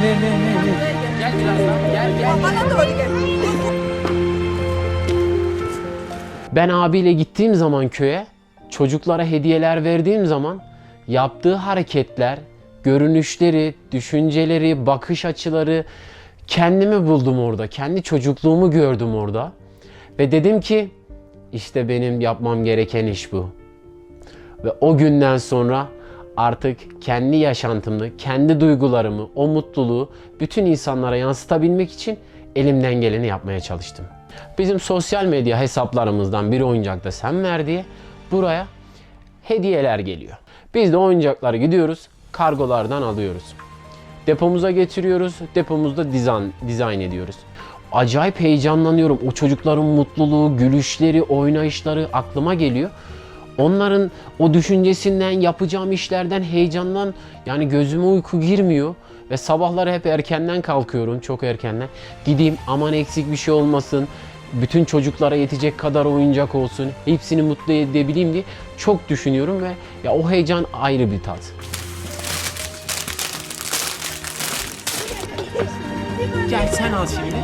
Gel. Gel gel. Gel. Ben abiyle gittiğim zaman köye çocuklara hediyeler verdiğim zaman yaptığı hareketler, görünüşleri, düşünceleri, bakış açıları kendimi buldum orada. Kendi çocukluğumu gördüm orada. Ve dedim ki işte benim yapmam gereken iş bu. Ve o günden sonra artık kendi yaşantımı, kendi duygularımı, o mutluluğu bütün insanlara yansıtabilmek için elimden geleni yapmaya çalıştım. Bizim sosyal medya hesaplarımızdan bir oyuncakta sen ver diye buraya hediyeler geliyor. Biz de oyuncakları gidiyoruz, kargolardan alıyoruz. Depomuza getiriyoruz, depomuzda dizayn, dizayn ediyoruz. Acayip heyecanlanıyorum. O çocukların mutluluğu, gülüşleri, oynayışları aklıma geliyor. Onların o düşüncesinden, yapacağım işlerden, heyecandan yani gözüme uyku girmiyor. Ve sabahları hep erkenden kalkıyorum, çok erkenden. Gideyim aman eksik bir şey olmasın, bütün çocuklara yetecek kadar oyuncak olsun, hepsini mutlu edebileyim diye çok düşünüyorum ve ya o heyecan ayrı bir tat. Gel sen al şimdi.